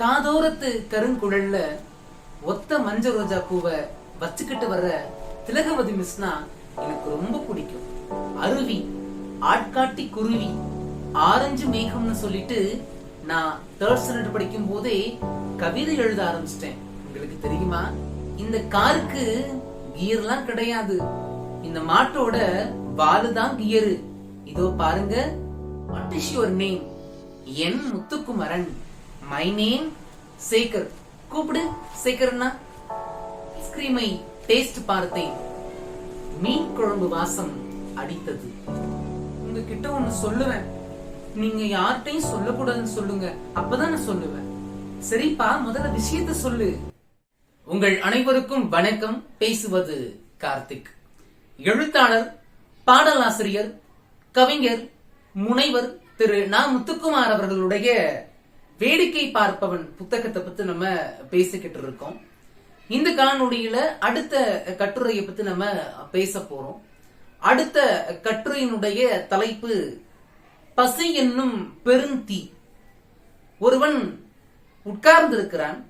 காதோரத்து கருங்குழல்ல ஒத்த மஞ்ச ரோஜா பூவை வச்சுக்கிட்டு வர்ற திலகவதி மிஸ்னா எனக்கு ரொம்ப பிடிக்கும். அருவி ஆட்காட்டி குருவி ஆரஞ்சு மேகம்னு சொல்லிட்டு நான் தேர்ட் ஸ்டாண்டர்ட் படிக்கும் போதே கவிதை எழுத ஆரம்பிச்சிட்டேன். உங்களுக்கு தெரியுமா? இந்த காருக்கு கியர்லாம் கிடையாது. இந்த மாட்டோட வாலு தான் கியரு. இதோ பாருங்க. வாட் இஸ் யுவர் நேம் என் முத்துக்குமரன். மை நேம் சேகர் கூப்பிடு சேகர்னா ஐஸ்கிரீமை டேஸ்ட் பார்த்தேன். மீன் குழம்பு வாசம் அடித்தது. உங்ககிட்ட ஒண்ணு சொல்லுவேன் நீங்க யார்கிட்டயும் சொல்லக்கூடாதுன்னு சொல்லுங்க. அப்பதான் நான் சொல்லுவேன். சரிப்பா முதல்ல விஷயத்த சொல்லு. உங்கள் அனைவருக்கும் வணக்கம். பேசுவது கார்த்திக். எழுத்தாளர் பாடலாசிரியர் கவிஞர் முனைவர் திரு நா முத்துக்குமார் அவர்களுடைய வேடிக்கை பார்ப்பவன் புத்தகத்தை பத்தி நம்ம பேசிக்கிட்டு இருக்கோம். இந்த காணொளியில அடுத்த கட்டுரையை பத்தி நம்ம பேச போறோம். அடுத்த கட்டுரையினுடைய தலைப்பு பசி என்னும் பெருந்தீ. ஒருவன் உட்கார்ந்திருக்கிறான்.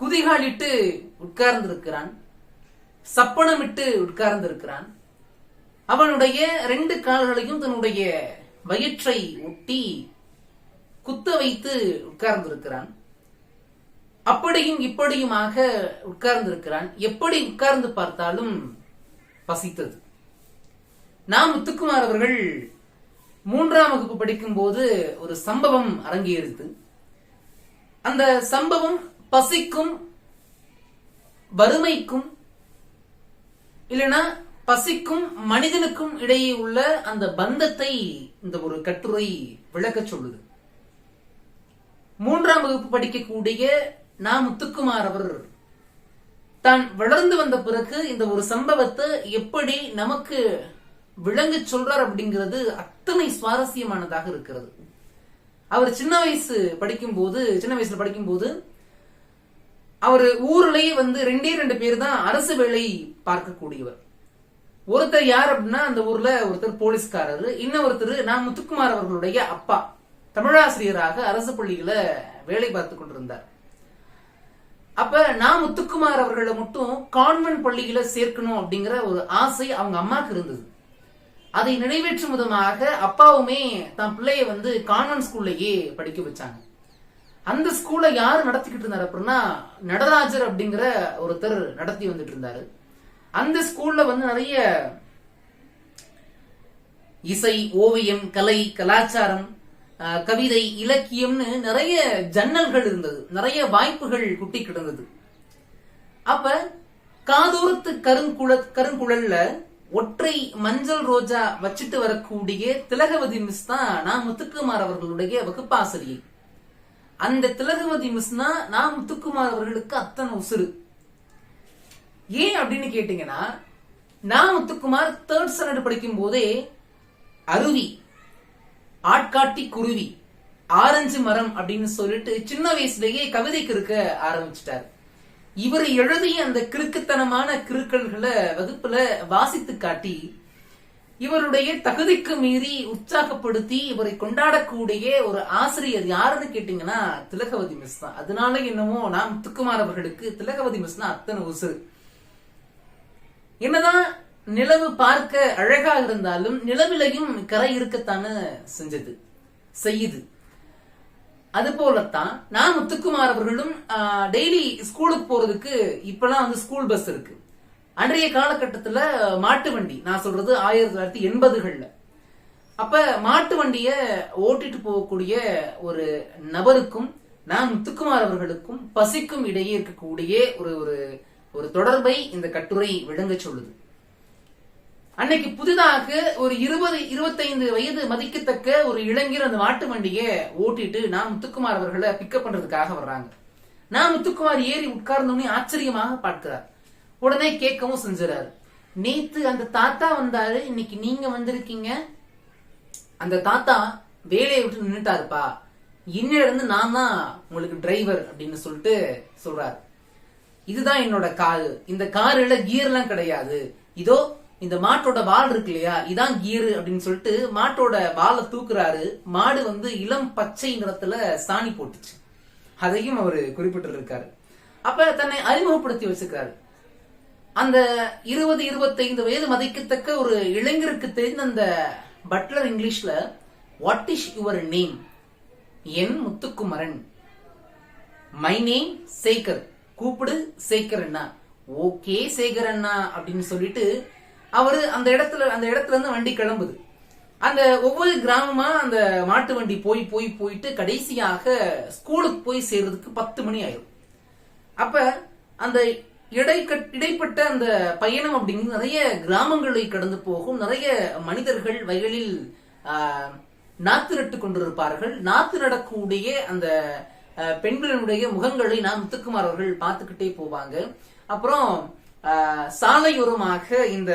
குதிகாலிட்டு உட்கார்ந்திருக்கிறான். சப்பனமிட்டு உட்கார்ந்திருக்கிறான். அவனுடைய ரெண்டு கால்களையும் தன்னுடைய வயிற்றை ஒட்டி குத்த வைத்து உட்கார்ந்திருக்கிறான். அப்படியும் இப்படியுமாக உட்கார்ந்திருக்கிறான். எப்படி உட்கார்ந்து பார்த்தாலும் பசித்தது. நாம் முத்துக்குமார் அவர்கள் மூன்றாம் வகுப்பு படிக்கும் போது ஒரு சம்பவம் அரங்கேறியது. அந்த சம்பவம் பசிக்கும் வறுமைக்கும் இல்லைன்னா பசிக்கும் மனிதனுக்கும் இடையே உள்ள அந்த பந்தத்தை இந்த ஒரு கட்டுரை விளக்க சொல்லுது. மூன்றாம் வகுப்பு படிக்கக்கூடிய நா. முத்துக்குமார் அவர். தான் வளர்ந்து வந்த பிறகு இந்த ஒரு சம்பவத்தை எப்படி நமக்கு விளங்க சொல்றார் அப்படிங்கிறது அத்தனை சுவாரஸ்யமானதாக இருக்கிறது. அவர் சின்ன வயசு படிக்கும்போது சின்ன வயசுல படிக்கும்போது அவர் ஊர்லயே வந்து ரெண்டே ரெண்டு பேர் தான் அரசு வேலை பார்க்கக்கூடியவர். ஒருத்தர் யார் அப்படின்னா அந்த ஊர்ல ஒருத்தர் போலீஸ்காரர் இன்னொருத்தர் நான் முத்துக்குமார் அவர்களுடைய அப்பா. தமிழாசிரியராக அரசு பள்ளியில வேலை பார்த்து கொண்டிருந்தார். அப்ப நான் முத்துக்குமார் அவர்களை மட்டும் கான்வென்ட் பள்ளியில சேர்க்கணும் அப்படிங்கிற ஒரு ஆசை அவங்க அம்மாக்கு இருந்தது. அதை நிறைவேற்றும் விதமாக அப்பாவுமே தன் பிள்ளைய வந்து கான்வென்ட் ஸ்கூல்லையே படிக்க வச்சாங்க. அந்த ஸ்கூலை யாரு நடத்திக்கிட்டு இருந்தார் அப்படின்னா நடராஜர் அப்படிங்கிற ஒருத்தர் நடத்தி வந்துட்டு இருந்தாரு. அந்த ஸ்கூல்ல வந்து நிறைய இசை ஓவியம் கலை கலாச்சாரம் கவிதை இலக்கியம்னு நிறைய ஜன்னல்கள் இருந்தது. நிறைய வாய்ப்புகள் குட்டி கிடந்தது. அப்ப காதோரத்து கருங்குழ கருங்குழல்ல ஒற்றை மஞ்சள் ரோஜா வச்சுட்டு வரக்கூடிய திலகவதி மிஸ் தான் நான் முத்துக்குமார் அவர்களுடைய வகுப்பாசிரியை. அந்த திலகவதி மிஸ்னா நான் முத்துக்குமார் அவர்களுக்கு அத்தனை உசுறு. ஏன் அப்படின்னு கேட்டீங்கன்னா நான் முத்துக்குமார் தேர்ட் ஸ்டாண்டர்ட் படிக்கும் போதே அருவி ஆட்காட்டி குருவி ஆரஞ்சு மரம் அப்படின்னு சொல்லிட்டு சின்ன வயசுலயே கவிதைக்கு இருக்க ஆரம்பிச்சிட்டாரு. இவர் எழுதிய அந்த கிறுக்குத்தனமான கிறுக்கல்களை வகுப்புல வாசித்து காட்டி இவருடைய தகுதிக்கு மீறி உற்சாகப்படுத்தி இவரை கொண்டாடக்கூடிய ஒரு ஆசிரியர் யாருன்னு கேட்டீங்கன்னா திலகவதி மிஸ் தான் அதனால என்னமோ நான் முத்துக்குமார் அவர்களுக்கு திலகவதி மிஸ்னா அத்தனை உசுறு. என்னதான் நிலவு பார்க்க அழகா இருந்தாலும் நிலவிலையும் கரை இருக்கத்தானே செஞ்சது செய்யுது. அது போலத்தான் நான் முத்துக்குமார் அவர்களும் டெய்லி ஸ்கூலுக்கு போறதுக்கு இப்பெல்லாம் வந்து ஸ்கூல் பஸ் இருக்கு. அன்றைய காலகட்டத்துல மாட்டு வண்டி நான் சொல்றது ஆயிரத்தி தொள்ளாயிரத்தி எண்பதுகள்ல. அப்ப மாட்டு வண்டிய ஓட்டிட்டு போகக்கூடிய ஒரு நபருக்கும் நான் முத்துக்குமார் அவர்களுக்கும் பசிக்கும் இடையே இருக்கக்கூடிய ஒரு ஒரு ஒரு தொடர்பை இந்த கட்டுரை விளங்க சொல்லுது. அன்னைக்கு புதிதாக ஒரு இருபது இருபத்தைந்து வயது மதிக்கத்தக்க ஒரு இளைஞர் அந்த மாட்டு வண்டியை ஓட்டிட்டு நான் முத்துக்குமார் அவர்களை பிக்கப் பண்றதுக்காக வர்றாங்க. நான் முத்துக்குமார் ஏறி உட்கார்ந்தோடனே ஆச்சரியமாக பார்க்கிறார். உடனே கேட்கவும் செஞ்சுறாரு. நேத்து அந்த தாத்தா வந்தாரு இன்னைக்கு நீங்க வந்திருக்கீங்க? அந்த தாத்தா வேலையை விட்டு நின்றுட்டாருப்பா இன்னில இருந்து நான் தான் உங்களுக்கு டிரைவர் அப்படின்னு சொல்லிட்டு சொல்றாரு. இதுதான் என்னோட காரு இந்த காருல கியர்லாம் கிடையாது. இதோ இந்த மாட்டோட வால் இருக்கு இல்லையா? இதான் கீரு அப்படின்னு சொல்லிட்டு மாட்டோட வாலை தூக்குறாரு. மாடு வந்து இளம் பச்சை நிறத்துல சாணி போட்டுச்சு. அதையும் அவர் குறிப்பிட்டிருக்காரு. அப்ப தன்னை அறிமுகப்படுத்தி வச்சிருக்காரு அந்த இருபது இருபத்தைந்து வயது மதிக்கத்தக்க ஒரு இளைஞருக்கு தெரிந்த அந்த பட்லர் இங்கிலீஷ்ல வாட் இஸ் யுவர் நேம் என் முத்துக்குமரன். My name Sekar. கூப்பிடு சேகர் அண்ணா. ஓகே சேகர் அண்ணா அப்படின்னு சொல்லிட்டு அவரு அந்த இடத்துல அந்த இடத்துல இருந்து வண்டி கிளம்புது. அந்த ஒவ்வொரு கிராமமா அந்த மாட்டு வண்டி போய் போய் போயிட்டு கடைசியாக ஸ்கூலுக்கு போய் சேர்றதுக்கு பத்து மணி ஆயிரும். அப்ப அந்த இடைக்கட் இடைப்பட்ட அந்த பயணம் அப்படிங்கிறது நிறைய கிராமங்களை கடந்து போகும். நிறைய மனிதர்கள் வயலில் நாத்து நட்டு கொண்டிருப்பார்கள். நாத்து நடக்கூடிய அந்த பெண்களினுடைய முகங்களை நாம் முத்துக்குமார் அவர்கள் பார்த்துக்கிட்டே போவாங்க. அப்புறம் சாலையோரமாக இந்த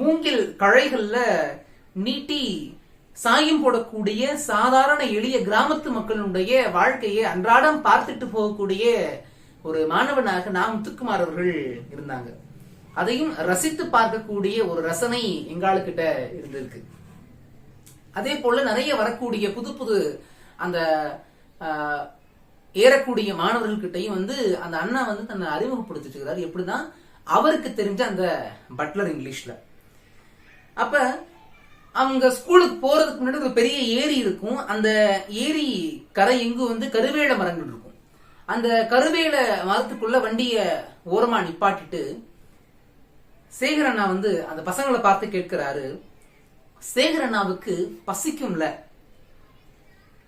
மூங்கில் கழைகள்ல நீட்டி சாயம் போடக்கூடிய சாதாரண எளிய கிராமத்து மக்களுடைய வாழ்க்கையை அன்றாடம் பார்த்துட்டு போகக்கூடிய ஒரு மாணவனாக நாம் முத்துக்குமார் அவர்கள் இருந்தாங்க. அதையும் ரசித்து பார்க்கக்கூடிய ஒரு ரசனை எங்களுக்கிட்ட இருந்திருக்கு. அதே போல நிறைய வரக்கூடிய புது புது அந்த ஏறக்கூடிய மாணவர்கள்கிட்டயும் வந்து அந்த அண்ணா வந்து தன்னை அறிமுகப்படுத்திட்டு இருக்கிறார் எப்படின்னா அவருக்கு தெரிஞ்ச அந்த பட்லர் இங்கிலீஷ்ல. அப்ப அவங்க ஸ்கூலுக்கு போறதுக்கு முன்னாடி ஒரு பெரிய ஏரி இருக்கும். அந்த ஏரி கரை எங்கு வந்து கருவேல மரங்கள் இருக்கும். அந்த கருவேல மரத்துக்குள்ள வண்டிய ஓரமா நிப்பாட்டிட்டு சேகரண்ணா வந்து அந்த பசங்களை பார்த்து கேட்கிறாரு. சேகரண்ணாவுக்கு பசிக்கும்ல.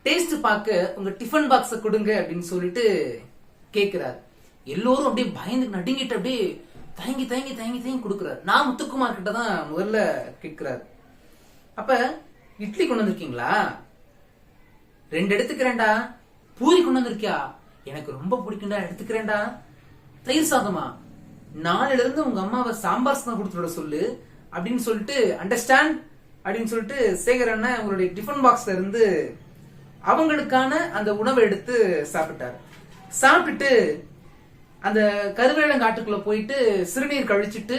டேஸ்ட் பார்க்க உங்க டிஃபன் பாக்ஸ கொடுங்க அப்படின்னு சொல்லிட்டு கேட்கிறாரு எல்லோரும் அப்படியே பயந்து நடுங்கிட்டு அப்படியே தயங்கி தயங்கி தயங்கி தயங்கி கொடுக்குறாரு. நான் முத்துக்குமார் கிட்ட தான் முதல்ல கேட்கிறாரு அப்ப இட்லி கொண்டு வந்திருக்கீங்களா? ரெண்டு எடுத்துக்கிறேன்டா. பூரி கொண்டு வந்திருக்கியா? எனக்கு ரொம்ப பிடிக்கும்டா எடுத்துக்கிறேன்டா. தயிர் சாதமா? நாளில இருந்து உங்க அம்மாவை சாம்பார் சாதம் கொடுத்துட சொல்லு அப்படின்னு சொல்லிட்டு அண்டர்ஸ்டாண்ட் அப்படின்னு சொல்லிட்டு சேகர் அண்ணன் உங்களுடைய டிஃபன் பாக்ஸ்ல இருந்து அவங்களுக்கான அந்த உணவை எடுத்து சாப்பிட்டாரு. சாப்பிட்டு அந்த கருவேலங்காட்டுக்குள்ள போயிட்டு சிறுநீர் கழிச்சிட்டு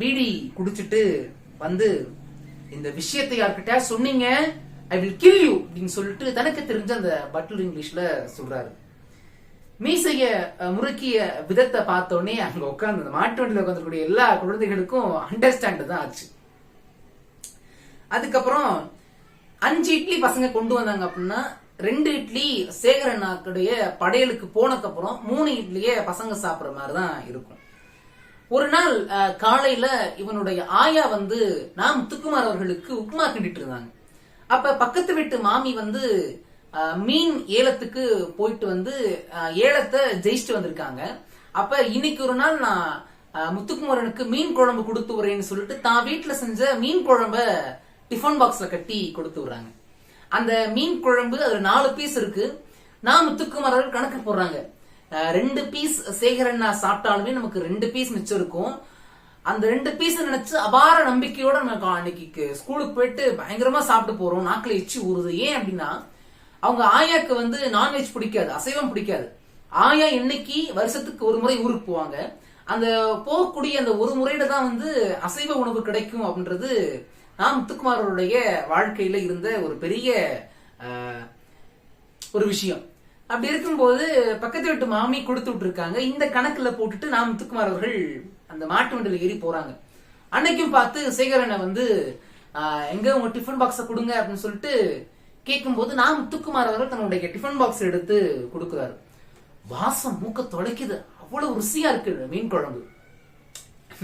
பீடி குடிச்சிட்டு வந்து இந்த விஷயத்தை யார்கிட்ட சொன்னீங்க? ஐ வில் கில் யூ அப்படின்னு சொல்லிட்டு தனக்கு தெரிஞ்ச அந்த பட்டில் இங்கிலீஷ்ல சொல்றாரு. மீசைய முறுக்கிய விதத்தை பார்த்தோன்னே அங்க உட்காந்து அந்த மாட்டு வண்டியில உட்காந்துக்கூடிய எல்லா குழந்தைகளுக்கும் அண்டர்ஸ்டாண்ட் தான் ஆச்சு. அதுக்கப்புறம் அஞ்சு இட்லி பசங்க கொண்டு வந்தாங்க அப்படின்னா ரெண்டு இட்லி சேகரனாக்குடைய படையலுக்கு போனதுக்கு அப்புறம் மூணு இட்லியே பசங்க சாப்பிடுற மாதிரி தான் இருக்கும். ஒரு நாள் காலையில இவனுடைய ஆயா வந்து நான் முத்துக்குமார் அவர்களுக்கு உப்மா கிண்டிட்டு இருந்தாங்க. அப்ப பக்கத்து வீட்டு மாமி வந்து மீன் ஏலத்துக்கு போயிட்டு வந்து ஏலத்தை ஜெயிச்சுட்டு வந்திருக்காங்க. அப்ப இன்னைக்கு ஒரு நாள் நான் முத்துக்குமாரனுக்கு மீன் குழம்பு கொடுத்து வரேன்னு சொல்லிட்டு தான் வீட்டுல செஞ்ச மீன் குழம்ப டிஃபன் பாக்ஸ்ல கட்டி கொடுத்து விடுறாங்க. அந்த மீன் குழம்பு அதுல நாலு பீஸ் இருக்கு. நான் முத்துக்குமார் அவர்கள் கணக்கு போடுறாங்க. ரெண்டு பீஸ் சேகரண்ணா சாப்பிட்டாலுமே நமக்கு ரெண்டு பீஸ் மிச்சம் இருக்கும். அந்த ரெண்டு பீஸ் நினைச்சு அபார நம்பிக்கையோட நம்ம அன்னைக்கு ஸ்கூலுக்கு போயிட்டு பயங்கரமா சாப்பிட்டு போறோம். நாக்கில் எச்சி ஊறுது. ஏன் அப்படின்னா அவங்க ஆயாக்கு வந்து நான்வெஜ் பிடிக்காது. அசைவம் பிடிக்காது. ஆயா இன்னைக்கு வருஷத்துக்கு ஒரு முறை ஊருக்கு போவாங்க. அந்த போகக்கூடிய அந்த ஒரு முறையில தான் வந்து அசைவ உணவு கிடைக்கும் அப்படின்றது நான் முத்துக்குமாரோடைய வாழ்க்கையில இருந்த ஒரு பெரிய ஒரு விஷயம். அப்படி இருக்கும்போது பக்கத்து வீட்டு மாமி கொடுத்து விட்டுருக்காங்க. இந்த கணக்குல போட்டுட்டு நான் முத்துக்குமார் அவர்கள் அந்த மாட்டு வண்டியில் ஏறி போறாங்க. அன்னைக்கும் பார்த்து சேகரனை வந்து எங்க உங்க டிஃபன் பாக்ஸ கொடுங்க அப்படின்னு சொல்லிட்டு கேட்கும்போது நான் முத்துக்குமார் அவர்கள் தன்னுடைய டிஃபன் பாக்ஸ் எடுத்து கொடுக்குறாரு. வாசம் மூக்க தொலைக்குது. அவ்வளவு ருசியா இருக்கு மீன் குழம்பு.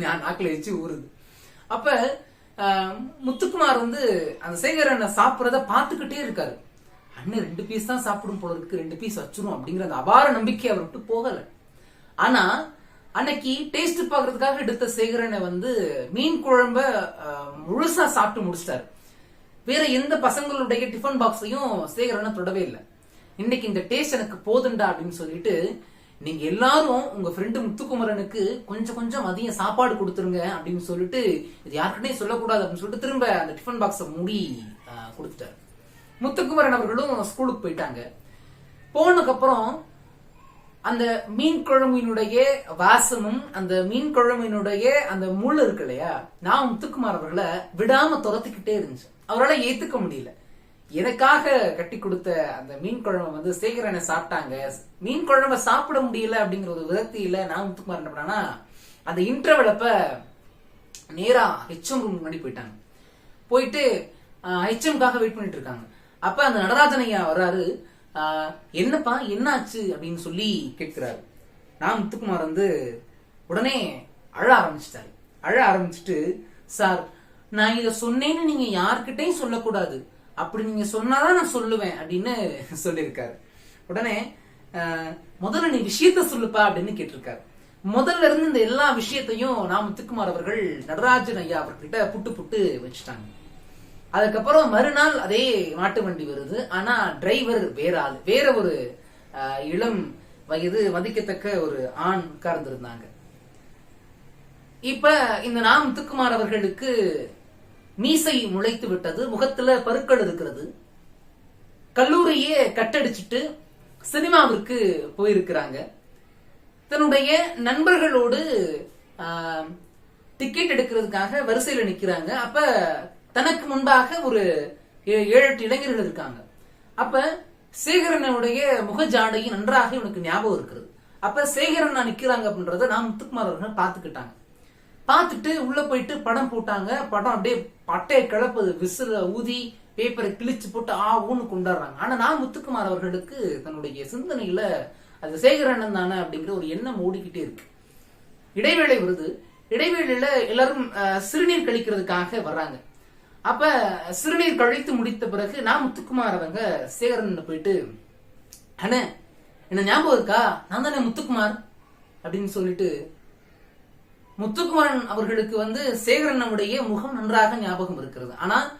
நான் நாக்கில் வச்சு ஊறுது. அப்ப முத்துக்குமார் வந்து அந்த சேகரனை சாப்பிடுறத பார்த்துக்கிட்டே இருக்காரு. அண்ணன் ரெண்டு பீஸ் தான் சாப்பிடும் போல இருக்கு ரெண்டு பீஸ் வச்சிரும் அப்படிங்கிற அந்த அபார நம்பிக்கை அவர் விட்டு போகல. ஆனா அன்னைக்கு டேஸ்ட் பாக்குறதுக்காக எடுத்த சேகரனை வந்து மீன் குழம்ப முழுசா சாப்பிட்டு முடிச்சிட்டாரு. வேற எந்த பசங்களுடைய டிஃபன் பாக்ஸையும் சேகரனை தொடவே இல்லை. இன்னைக்கு இந்த டேஸ்ட் எனக்கு போதுண்டா அப்படின்னு சொல்லிட்டு நீங்க எல்லாரும் உங்க ஃப்ரெண்டு முத்துக்குமரனுக்கு கொஞ்சம் கொஞ்சம் அதிகம் சாப்பாடு கொடுத்துருங்க அப்படின்னு சொல்லிட்டு இது யாருக்கிட்டையும் சொல்லக்கூடாது அப்படின்னு சொல்லிட்டு திரும்ப அந்த டிஃபன் பாக்ஸை மூடி கொடுத்துட்டாரு. முத்துக்குமரன் அவர்களும் ஸ்கூலுக்கு போயிட்டாங்க. போனதுக்கப்புறம் அந்த மீன் குழம்பினுடைய வாசமும் அந்த மீன் குழம்பினுடைய அந்த முள் இருக்கு இல்லையா நான் முத்துக்குமார் அவர்களை விடாம துரத்திக்கிட்டே இருந்துச்சு. அவரால் ஏத்துக்க முடியல. எனக்காக கட்டி கொடுத்த அந்த மீன் குழம்பு வந்து சேகரனை சாப்பிட்டாங்க. மீன் குழம்ப சாப்பிட முடியல அப்படிங்கிற ஒரு விதத்தில நான் முத்துக்குமார் என்ன பண்ணானா அந்த இன்டர்வல் அப்ப நேரா ஹெச்எம் ரூம் முன்னாடி போயிட்டாங்க. போயிட்டு ஹெச்எம்காக வெயிட் பண்ணிட்டு இருக்காங்க. அப்ப அந்த நடராஜனையா வர்றாரு. ஆஹ், என்னப்பா என்னாச்சு அப்படின்னு சொல்லி கேட்கிறாரு. நான் முத்துக்குமார் வந்து உடனே அழ ஆரம்பிச்சிட்டாரு. அழ ஆரம்பிச்சுட்டு சார் நான் இத சொன்னேன்னு நீங்க யார்கிட்டையும் சொல்லக்கூடாது. அப்படி நீங்க சொன்னாதான் நான் சொல்லுவேன் அப்படின்னு சொல்லியிருக்காரு. உடனே ஆஹ், முதல்ல நீ விஷயத்த சொல்லுப்பா அப்படின்னு கேட்டிருக்காரு. முதல்ல இருந்து இந்த எல்லா விஷயத்தையும் நான் முத்துக்குமார் அவர்கள் நடராஜன் ஐயா அவர்கிட்ட புட்டு புட்டு வச்சுட்டாங்க. அதுக்கப்புறம் மறுநாள் அதே மாட்டு வண்டி வருது. ஆனா டிரைவர் வேற ஆள் வேற ஒரு இளம் வயது மதிக்கத்தக்க ஒரு ஆண் உட்கார்ந்திருந்தாங்க. இப்ப இந்த நாம் முத்துக்குமார் அவர்களுக்கு மீசை முளைத்து விட்டது முகத்துல பருக்கள் இருக்கிறது. கல்லூரியே கட்டடிச்சிட்டு சினிமாவிற்கு போயிருக்கிறாங்க. தன்னுடைய நண்பர்களோடு டிக்கெட் எடுக்கிறதுக்காக வரிசையில நிக்கிறாங்க. அப்ப தனக்கு முன்பாக ஒரு ஏ- ஏழு எட்டு இளைஞர்கள் இருக்காங்க. அப்ப சேகரனுடைய முகஜாடையும் நன்றாக இவனுக்கு ஞாபகம் இருக்கிறது. அப்ப சேகரன் நான் நிக்கிறாங்க அப்படின்றத நான் முத்துக்குமார் அவர்கள் பார்த்துக்கிட்டாங்க. பார்த்துட்டு உள்ள போயிட்டு படம் போட்டாங்க. படம் அப்படியே பட்டையை கிளப்புது. விசிற ஊதி பேப்பரை கிழிச்சு போட்டு ஆ ஊன்னு கொண்டாடுறாங்க ஆனா நான் முத்துக்குமார் அவர்களுக்கு தன்னுடைய சிந்தனையில அது சேகரண்ணன் தானே அப்படிங்கிற ஒரு எண்ணம் ஓடிக்கிட்டே இருக்கு. இடைவேளை வருது. இடைவேளையில எல்லாரும் சிறுநீர் கழிக்கிறதுக்காக வர்றாங்க. அப்ப சிறுநீர் கழித்து முடித்த பிறகு நான் முத்துக்குமார் அவங்க சேகரன் போயிட்டு அண்ணே என்ன ஞாபகம் இருக்கா? நான் தானே முத்துக்குமார்? அப்படின்னு சொல்லிட்டு முத்துக்குமரன் அவர்களுக்கு வந்து சேகரனுடைய முகம் நன்றாக ஞாபகம் இருக்கிறது. ஆனா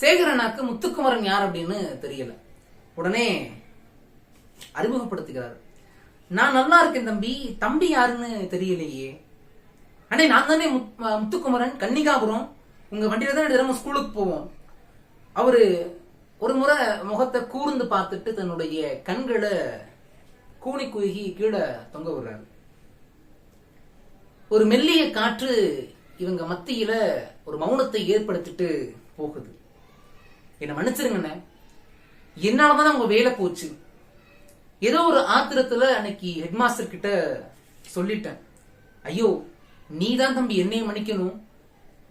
சேகரனாக்கு முத்துக்குமரன் யார் அப்படின்னு தெரியல. உடனே அறிமுகப்படுத்துகிறார். நான் நல்லா இருக்கேன் தம்பி. தம்பி யாருன்னு தெரியலையே. அண்ணே நான் தானே முத்- முத்துக்குமரன் கன்னிகாபுரம். உங்க வண்டியில தான் தினமும் ஸ்கூலுக்கு போவோம். அவரு ஒரு முறை முகத்தை கூர்ந்து பார்த்துட்டு தன்னுடைய கண்களை கூணி குறுகி கீழே தொங்க விடுறாரு. ஒரு மெல்லிய காற்று இவங்க மத்தியில ஒரு மௌனத்தை ஏற்படுத்திட்டு போகுது. என்ன மன்னிச்சிருங்கண்ணே. என்னாலதான் உங்க வேலை போச்சு. ஏதோ ஒரு ஆத்திரத்துல அன்னைக்கு ஹெட்மாஸ்டர் கிட்ட சொல்லிட்டேன். ஐயோ நீ தான் தம்பி என்னையும் மன்னிக்கணும்.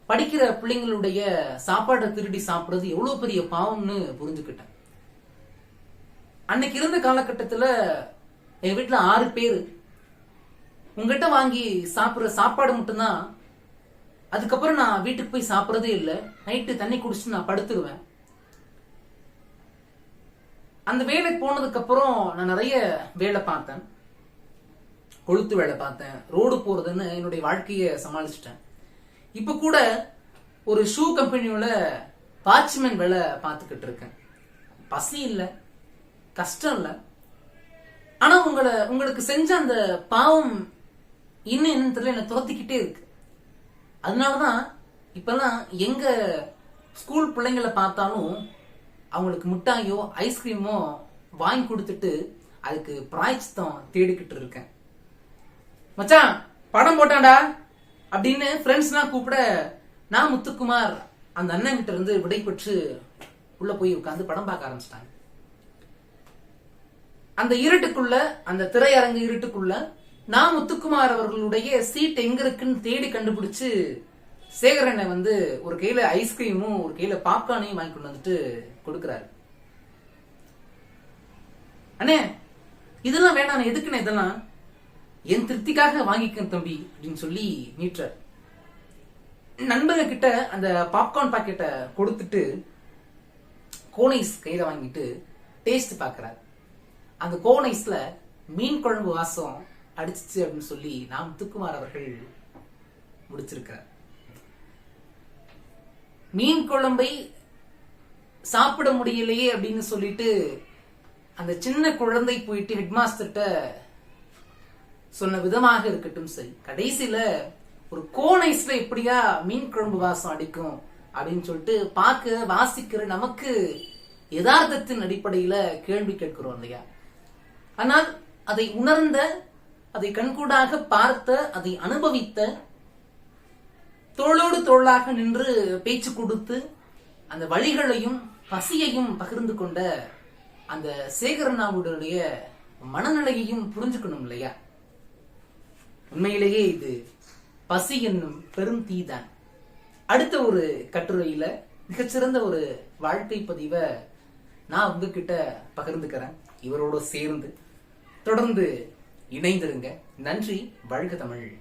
படிக்கிற பிள்ளைங்களுடைய சாப்பாடை திருடி சாப்பிடுறது எவ்வளவு பெரிய பாவம்னு புரிஞ்சுக்கிட்டேன். அன்னைக்கு இருந்த காலகட்டத்துல என் வீட்டுல ஆறு பேர். உங்ககிட்ட வாங்கி சாப்பிடுற சாப்பாடு மட்டும்தான். அதுக்கப்புறம் நான் வீட்டுக்கு போய் சாப்பிட்றதே இல்லை. நைட்டு தண்ணி குடிச்சு நான் படுத்துருவேன். அந்த வேலைக்கு போனதுக்கப்புறம் நான் நிறைய வேலை பார்த்தேன். கொளுத்து வேலை பார்த்தேன். ரோடு போறதுன்னு என்னுடைய வாழ்க்கையை சமாளிச்சிட்டேன். இப்போ கூட ஒரு ஷூ கம்பெனியோட வாட்ச்மேன் வேலை பார்த்துக்கிட்டு இருக்கேன். பசி இல்லை. கஷ்டம் இல்லை. ஆனா உங்களை உங்களுக்கு செஞ்ச அந்த பாவம் இன்னும் என்னன்னு தெரியல என்ன துரத்திக்கிட்டே இருக்கு. அதனாலதான் இப்பெல்லாம் எங்க ஸ்கூல் பிள்ளைங்களை பார்த்தாலும் அவங்களுக்கு மிட்டாயோ ஐஸ்கிரீமோ வாங்கி கொடுத்துட்டு அதுக்கு பிராய்ச்சித்தம் தேடிக்கிட்டு இருக்கேன். மச்சான் படம் போட்டான்டா அப்படின்னு ஃப்ரெண்ட்ஸ்லாம் கூப்பிட நான் முத்துக்குமார் அந்த அண்ணன் கிட்ட இருந்து விடை பெற்று உள்ள போய் உட்காந்து படம் பார்க்க ஆரம்பிச்சிட்டாங்க. அந்த இருட்டுக்குள்ள அந்த திரையரங்கு இருட்டுக்குள்ள நான் முத்துக்குமார் அவர்களுடைய சீட் எங்க இருக்குன்னு தேடி கண்டுபிடிச்சு சேகரனை வந்து ஒரு கையில ஐஸ்கிரீமும் ஒரு கையில பாப்கார்னையும் வாங்கி கொண்டு வந்துட்டு கொடுக்குறாரு. அண்ணே இதெல்லாம் வேணாம் எதுக்குண்ணே இதெல்லாம்? என் திருப்திக்காக வாங்கிக்க தம்பி அப்படின்னு சொல்லி நீட்டுறார். நண்பர்கள் கிட்ட அந்த பாப்கார்ன் பாக்கெட்டை கொடுத்துட்டு கோனைஸ் கையில வாங்கிட்டு டேஸ்ட் பார்க்கறாரு. அந்த கோனைஸ்ல மீன் குழம்பு வாசம் அடிச்சிச்சு அப்படின்னு சொல்லி நாம் துக்குமார் அவர்கள் முடிச்சிருக்கிறார். மீன் குழம்பை சாப்பிட முடியலையே அப்படின்னு சொல்லிட்டு அந்த சின்ன குழந்தை போயிட்டு ஹெட்மாஸ்டர்கிட்ட சொன்ன விதமாக இருக்கட்டும் சரி. கடைசியில ஒரு கோனைஸ்ல எப்படியா மீன் குழம்பு வாசம் அடிக்கும் அப்படின்னு சொல்லிட்டு பார்க்க வாசிக்கிற நமக்கு யதார்த்தத்தின் அடிப்படையில கேள்வி கேட்கிறோம் இல்லையா? ஆனால் அதை உணர்ந்த அதை கண்கூடாக பார்த்த அதை அனுபவித்த தோளோடு தோளாக நின்று பேச்சு கொடுத்து அந்த வழிகளையும் பசியையும் பகிர்ந்து கொண்ட அந்த சேகரனாவுடைய மனநிலையையும் புரிஞ்சுக்கணும் இல்லையா? உண்மையிலேயே இது பசி என்னும் பெரும் தீதான். அடுத்த ஒரு கட்டுரையில மிகச்சிறந்த ஒரு வாழ்க்கை பதிவை நான் உங்ககிட்ட பகிர்ந்துக்கிறேன். இவரோட சேர்ந்து தொடர்ந்து இணைந்திருங்க. நன்றி வாழ்க தமிழ்.